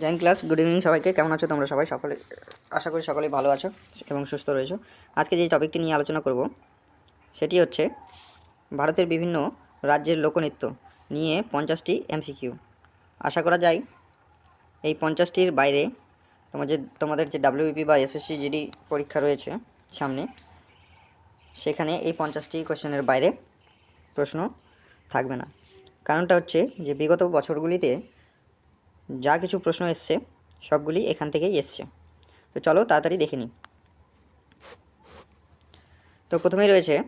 Join class, good evening সবাইকে, কেমন আছো তোমরা সবাই? সকলে আশা করি সকলেই ভালো আছো এবং সুস্থ রয়েছো। আজকে যে টপিকটি নিয়ে আলোচনা করব, সেটি হচ্ছে ভারতের বিভিন্ন রাজ্যের লোকনৃত্য নিয়ে পঞ্চাশটি এমসিকিউ। আশা করা যায় এই পঞ্চাশটির বাইরে তোমার যে তোমাদের যে ডাব্লিউপি বা এসএসসি জিডি পরীক্ষা রয়েছে সামনে, সেখানে এই পঞ্চাশটি কোশ্চেনের বাইরে প্রশ্ন থাকবে না। কারণটা হচ্ছে যে বিগত বছরগুলিতে যা কিছু প্রশ্ন এসছে, সবগুলি এখান থেকেই এসছে। তো চলো তাড়াতাড়ি দেখে নিই। তো প্রথমেই রয়েছে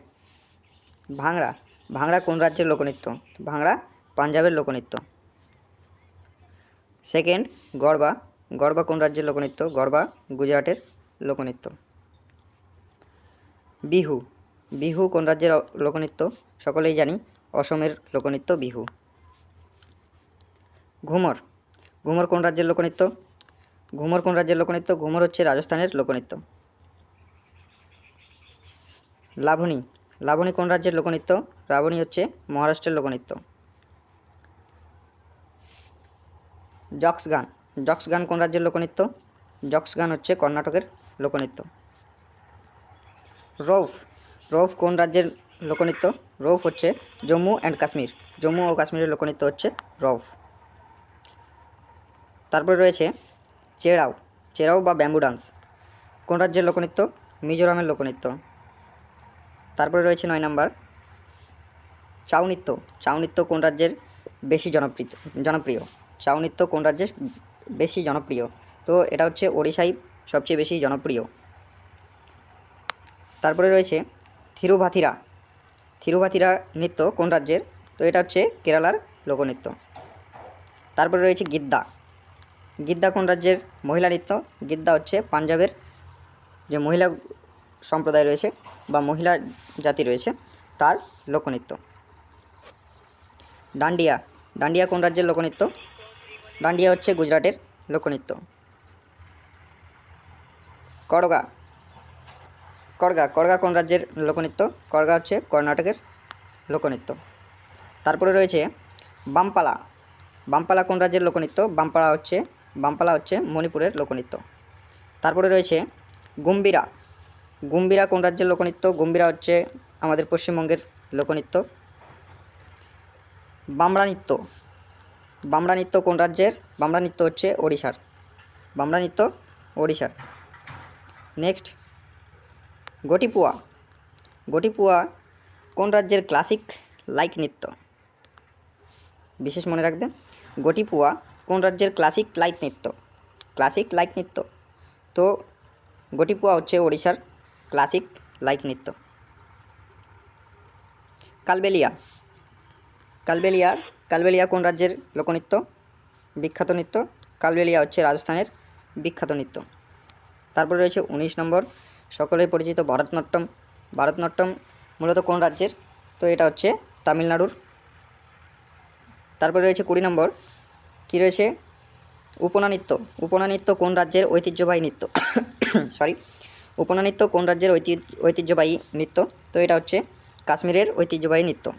ভাংড়া ভাংড়া কোন রাজ্যের লোকনৃত্য? ভাংড়া পাঞ্জাবের লোকনৃত্য। সেকেন্ড গরবা গরবা কোন রাজ্যের লোকনৃত্য? গরবা গুজরাটের লোকনৃত্য। বিহু। বিহু কোন রাজ্যের লোকনৃত্য? সকলেই জানি, অসমের লোকনৃত্য বিহু। ঘুমর। ঘুমর কোন রাজ্যের লোকনৃত্য? ঘুমর কোন রাজ্যের লোকনৃত্য? ঘুমর হচ্ছে রাজস্থানের লোকনৃত্য। লাবণী। লাবণী কোন রাজ্যের লোকনৃত্য? লাবণী হচ্ছে মহারাষ্ট্রের লোকনৃত্য। জক্স গান জক্স গান কোন রাজ্যের লোকনৃত্য? জক্স গান হচ্ছে কর্ণাটকের লোকনৃত্য। রৌফ। রৌফ কোন রাজ্যের লোকনৃত্য? রৌফ হচ্ছে জম্মু অ্যান্ড কাশ্মীর জম্মু ও কাশ্মীরের লোকনৃত্য হচ্ছে রৌফ। তারপরে রয়েছে চেরাও চেরাও বা ব্যাম্বু ডান্স কোন রাজ্যের লোকনৃত্য? মিজোরামের লোকনৃত্য। তারপরে রয়েছে নয় নাম্বার, চাউ নৃত্য। চাউ নৃত্য কোন রাজ্যের বেশি জনপ্রিয় জনপ্রিয়? চাউ নৃত্য কোন রাজ্যের বেশি জনপ্রিয়? তো এটা হচ্ছে ওড়িশায় সবচেয়ে বেশি জনপ্রিয়। তারপরে রয়েছে থিরুভাথিরা। থিরুভাথিরা নৃত্য কোন রাজ্যের? তো এটা হচ্ছে কেরালার লোকনৃত্য। তারপরে রয়েছে গিদ্দা। গিদ্দা কোন রাজ্যের মহিলা নৃত্য? গিদ্দা হচ্ছে পাঞ্জাবের যে মহিলা সম্প্রদায় রয়েছে বা মহিলা জাতি রয়েছে, তার লোকনৃত্য। ডান্ডিয়া ডান্ডিয়া কোন রাজ্যের লোকনৃত্য? ডান্ডিয়া হচ্ছে গুজরাটের লোকনৃত্য। করগা করগা করগা কোন রাজ্যের লোকনৃত্য? করগা হচ্ছে কর্ণাটকের লোকনৃত্য। তারপরে রয়েছে বামপালা বামপালা কোন রাজ্যের লোকনৃত্য? বামপালা হচ্ছে বামপালা হচ্ছে মণিপুরের লোকনৃত্য। তারপরে রয়েছে গুম্বিরা। গুম্বিরা কোন রাজ্যের লোকনৃত্য? গুম্বিরা হচ্ছে আমাদের পশ্চিমবঙ্গের লোকনৃত্য। বামড়া নৃত্য। বামড়া নৃত্য কোন রাজ্যের? বামড়া নৃত্য হচ্ছে ওড়িশার। বামড়া নৃত্য ওড়িশার। নেক্সট গটিপুয়া। গটিপুয়া কোন রাজ্যের ক্লাসিক লাইক নৃত্য? বিশেষ মনে রাখবে গটিপুয়া কোন রাজ্যের ক্লাসিক লাইট নৃত্য? ক্লাসিক লাইক নৃত্য। তো গটিপুয়া হচ্ছে ওড়িশার ক্লাসিক লাইক নৃত্য। কালবেলিয়া। কালবেলিয়া কালবেলিয়া কোন রাজ্যের লোকনৃত্য? বিখ্যাত নৃত্য। কালবেলিয়া হচ্ছে রাজস্থানের বিখ্যাত নৃত্য। তারপরে রয়েছে উনিশ নম্বর, সকলেই পরিচিত ভারতনাট্যম। ভারতনাট্যম মূলত কোন রাজ্যের? তো এটা হচ্ছে তামিলনাড়ুর। তারপরে রয়েছে কুড়ি নম্বর কী রয়েছে? উপনা নৃত্য উপনা নৃত্য কোন রাজ্যের ঐতিহ্যবাহী নৃত্য? সরি উপনা নৃত্য কোন রাজ্যের ঐতিহ্য ঐতিহ্যবাহী নৃত্য? তো এটা হচ্ছে কাশ্মীরের ঐতিহ্যবাহী নৃত্য।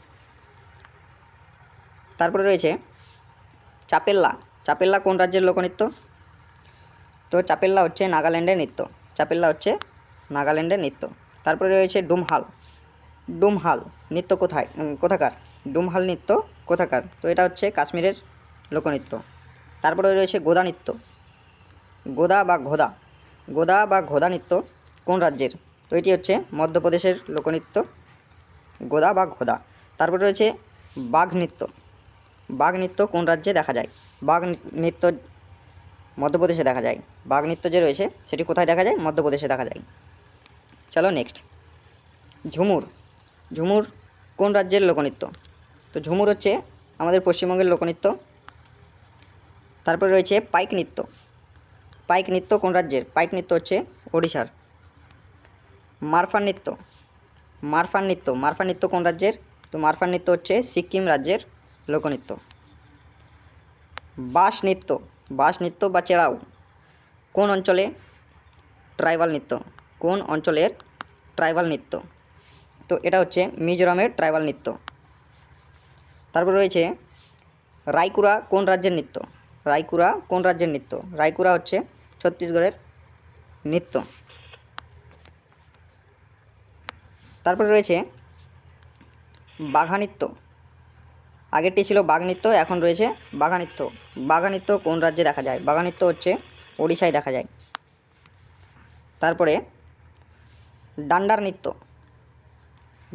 তারপরে রয়েছে চাপেল্লা। চাপেল্লা কোন রাজ্যের লোকনৃত্য? তো চাপেল্লা হচ্ছে নাগাল্যান্ডের নৃত্য। চাপেল্লা হচ্ছে নাগাল্যান্ডের নৃত্য। তারপরে রয়েছে ডুমহাল। ডুমহাল নৃত্য কোথায়? কোথাকার? ডুমহাল নৃত্য কোথাকার? তো এটা হচ্ছে কাশ্মীরের লোকনৃত্য। তারপরে রয়েছে গোদা নৃত্য। গোদা বা ঘোদা। গোদা বা ঘোদা নৃত্য কোন রাজ্যের? তো এটি হচ্ছে মধ্যপ্রদেশের লোকনৃত্য। গোদা বা ঘোদা। তারপরে রয়েছে বাঘ নৃত্য। বাঘ নৃত্য কোন রাজ্যে দেখা যায়? বাঘ নৃত্য মধ্যপ্রদেশে দেখা যায়। বাঘ নৃত্য যে রয়েছে, সেটি কোথায় দেখা যায়? মধ্যপ্রদেশে দেখা যায়। চলো নেক্সট ঝুমুর। ঝুমুর কোন রাজ্যের লোকনৃত্য? তো ঝুমুর হচ্ছে আমাদের পশ্চিমবঙ্গের লোকনৃত্য। তারপরে রয়েছে পাইক নৃত্য। পাইক নৃত্য কোন রাজ্যের? পাইক নৃত্য হচ্ছে ওড়িশার। মারফান নৃত্য। মারফান নৃত্য। মারফা নৃত্য কোন রাজ্যের? তো মারফান নৃত্য হচ্ছে সিকিম রাজ্যের লোকনৃত্য। বাস নৃত্য। বাস নৃত্য বা চেড়াও কোন অঞ্চলে? ট্রাইবাল নৃত্য। কোন অঞ্চলের? ট্রাইবাল নৃত্য। তো এটা হচ্ছে মিজোরামের ট্রাইবাল নৃত্য। তারপর রয়েছে রায়কুড়া কোন রাজ্যের নৃত্য? রায়কুরা কোন রাজ্যের নৃত্য? রায়কুরা হচ্ছে ছত্তিশগড়ের নৃত্য। তারপরে রয়েছে বাঘা নৃত্য। আগেরটি ছিল বাঘ নৃত্য, এখন রয়েছে বাঘা নৃত্য। বাঘা নৃত্য কোন রাজ্যে দেখা যায়? বাঘা নৃত্য হচ্ছে ওড়িশায় দেখা যায়। তারপরে ডান্ডার নৃত্য।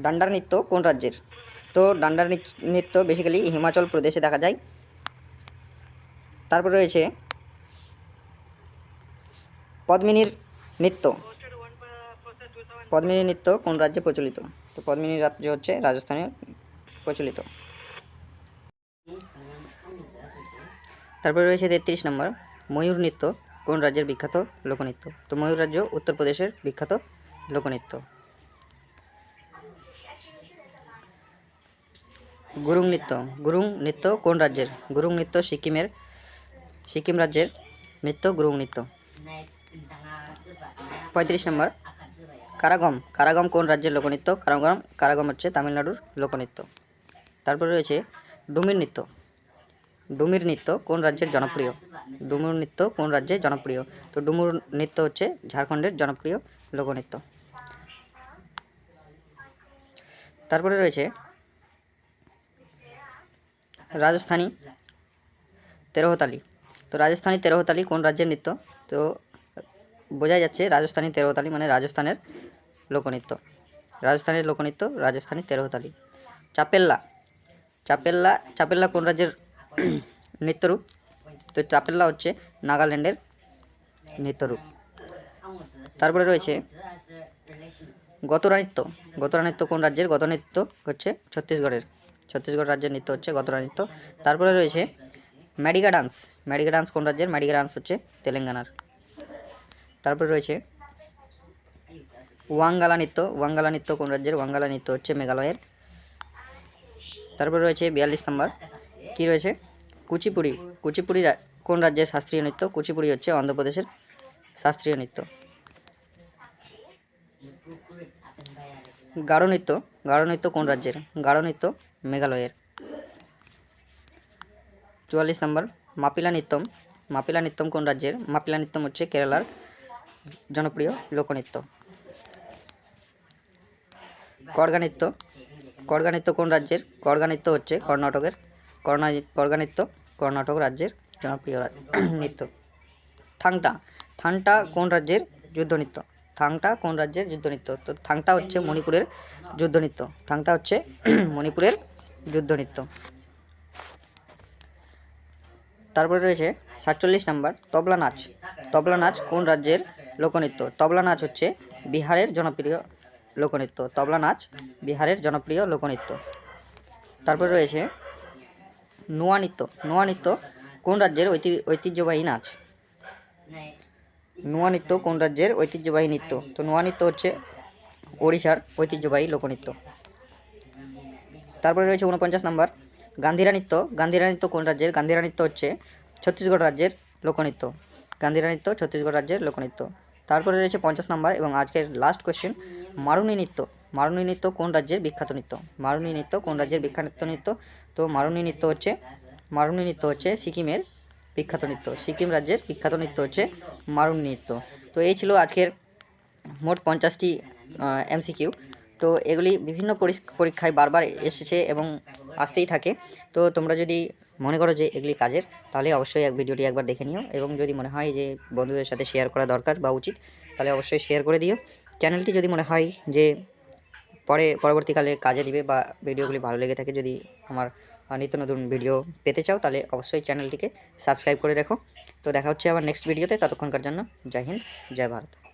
ডান্ডার নৃত্য কোন রাজ্যের? তো ডান্ডার নৃত্য বেসিক্যালি হিমাচল প্রদেশে দেখা যায়। তারপরে রয়েছে পদ্মিনীর নৃত্য। পদ্মিনী নৃত্য কোন রাজ্যে প্রচলিত? তো পদ্মিনী রাজ্য হচ্ছে রাজস্থানে প্রচলিত। তারপরে রয়েছে তেত্রিশ নম্বর, ময়ূর নৃত্য কোন রাজ্যের বিখ্যাত লোকনৃত্য? তো ময়ূর রাজ্য উত্তরপ্রদেশের বিখ্যাত লোকনৃত্য। গুরুং নৃত্য গুরুং নৃত্য কোন রাজ্যের? গুরুং নৃত্য সিকিমের সিকিম রাজ্যের নৃত্য গুরুং নৃত্য। পঁয়ত্রিশ নম্বর। কারাগম। কারাগম কোন রাজ্যের লোকনৃত্য? কারাগম কারাগম হচ্ছে তামিলনাড়ুর লোকনৃত্য। তারপরে রয়েছে ডুমির নৃত্য। ডুমির নৃত্য কোন রাজ্যের জনপ্রিয়? ডুমুর নৃত্য কোন রাজ্যে জনপ্রিয়? তো ডুমুর নৃত্য হচ্ছে ঝাড়খণ্ডের জনপ্রিয় লোকনৃত্য। তারপরে রয়েছে রাজস্থানী তেরোহতালি। তো রাজস্থানী তেরোহতালি কোন রাজ্যের নৃত্য? তো বোঝা যাচ্ছে রাজস্থানী তেরোহতালি মানে রাজস্থানের লোকনৃত্য। রাজস্থানের লোকনৃত্য রাজস্থানী তেরোহতালি চাপেল্লা। চাপেল্লা চাপেল্লা কোন রাজ্যের নৃত্যরূপ? তো চাপেল্লা হচ্ছে নাগাল্যান্ডের নৃত্যরূপ। তারপরে রয়েছে গতরা নৃত্য কোন রাজ্যের? গত নৃত্য হচ্ছে ছত্তিশগড়ের। ছত্তিশগড় রাজ্যের নৃত্য হচ্ছে গতরা নৃত্য তারপরে রয়েছে ম্যাডিগা ডান্স। ম্যাডিগা ডান্স কোন রাজ্যের? ম্যাডিগা ডান্স হচ্ছে তেলেঙ্গানার। তারপরে রয়েছে ওয়াঙ্গালা নৃত্য। ওয়াঙ্গালা নৃত্য কোন রাজ্যের? ওয়াঙ্গালা নৃত্য হচ্ছে মেঘালয়ের। তারপরে রয়েছে বিয়াল্লিশ নম্বর। কি রয়েছে? কুচিপুড়ি। কুচিপুড়ি কোন রাজ্যের শাস্ত্রীয় নৃত্য? কুচিপুড়ি হচ্ছে অন্ধ্রপ্রদেশের শাস্ত্রীয় নৃত্য। গাঢ় নৃত্য। গাঢ় নৃত্য কোন রাজ্যের? গাঢ় নৃত্য মেঘালয়ের। চুয়াল্লিশ নম্বর। মাপিলা নৃত্যম। মাপিলা নৃত্যম কোন রাজ্যের? মাপিলা নৃত্যম হচ্ছে কেরালার জনপ্রিয় লোকনৃত্য। কর্গা নৃত্য। কর্গা নৃত্য কোন রাজ্যের? কর্গা নৃত্য হচ্ছে কর্ণাটকের। কর্ণা কর্গা নৃত্য কর্ণাটক রাজ্যের জনপ্রিয় নৃত্য। থাংটা। থাংটা কোন রাজ্যের যুদ্ধ নৃত্য? থাংটা কোন রাজ্যের যুদ্ধ নৃত্য? তো থাংটা হচ্ছে মণিপুরের যুদ্ধ নৃত্য। থাংটা হচ্ছে মণিপুরের যুদ্ধ নৃত্য। তারপরে রয়েছে সাতচল্লিশ নাম্বার তবলা নাচ। তবলা নাচ কোন রাজ্যের লোকনৃত্য? তবলা নাচ হচ্ছে বিহারের জনপ্রিয় লোকনৃত্য। তবলা নাচ বিহারের জনপ্রিয় লোকনৃত্য। তারপরে রয়েছে নোয়া নৃত্য। নোয়া নৃত্য কোন রাজ্যের ঐতি- ঐতিহ্যবাহী নাচ? নোয়া নৃত্য কোন রাজ্যের ঐতিহ্যবাহী নৃত্য? তো নোয়া নৃত্য হচ্ছে ওড়িশার ঐতিহ্যবাহী লোকনৃত্য। তারপরে রয়েছে উনপঞ্চাশ নম্বর গান্ধিরা নৃত্য গান্ধিরা নৃত্য কোন রাজ্যের? গান্ধিরা নৃত্য হচ্ছে ছত্তিশগড় রাজ্যের লোকনৃত্য। গান্ধিরা নৃত্য ছত্তিশগড় রাজ্যের লোকনৃত্য। তারপরে রয়েছে পঞ্চাশ নম্বর এবং আজকের লাস্ট কোয়েশ্চেন মারুনি নৃত্য। মারুনি নৃত্য কোন রাজ্যের বিখ্যাত নৃত্য? মারুনি নৃত্য কোন রাজ্যের বিখ্যাত নৃত্য? তো মারুনি নৃত্য হচ্ছে, মারুনি নৃত্য হচ্ছে সিকিমের বিখ্যাত নৃত্য। সিকিম রাজ্যের বিখ্যাত নৃত্য হচ্ছে মারুনি নৃত্য। তো এই ছিল আজকের মোট পঞ্চাশটি এমসিকিউ তো এগুলি বিভিন্ন পরীক্ষায় বারবার এসেছে এবং আসতেই থাকে। তো তোমরা যদি মনে করো যে এগুলি কাজের, তাহলে অবশ্যই এক ভিডিওটি একবার দেখে নিও এবং যদি মনে হয় যে বন্ধুদের সাথে শেয়ার করা দরকার বা উচিত, তাহলে অবশ্যই শেয়ার করে দিও। চ্যানেলটি যদি মনে হয় যে পরে, পরবর্তীকালে কাজে দিবে বা ভিডিওগুলি ভালো লেগে থাকে যদি আমার নিত্য নতুন ভিডিও পেতে চাও, তাহলে অবশ্যই চ্যানেলটিকে সাবস্ক্রাইব করে রাখো। তো দেখা হচ্ছে আবার নেক্সট ভিডিওতে ততক্ষণকার জন্য জয় হিন্দ, জয় ভারত।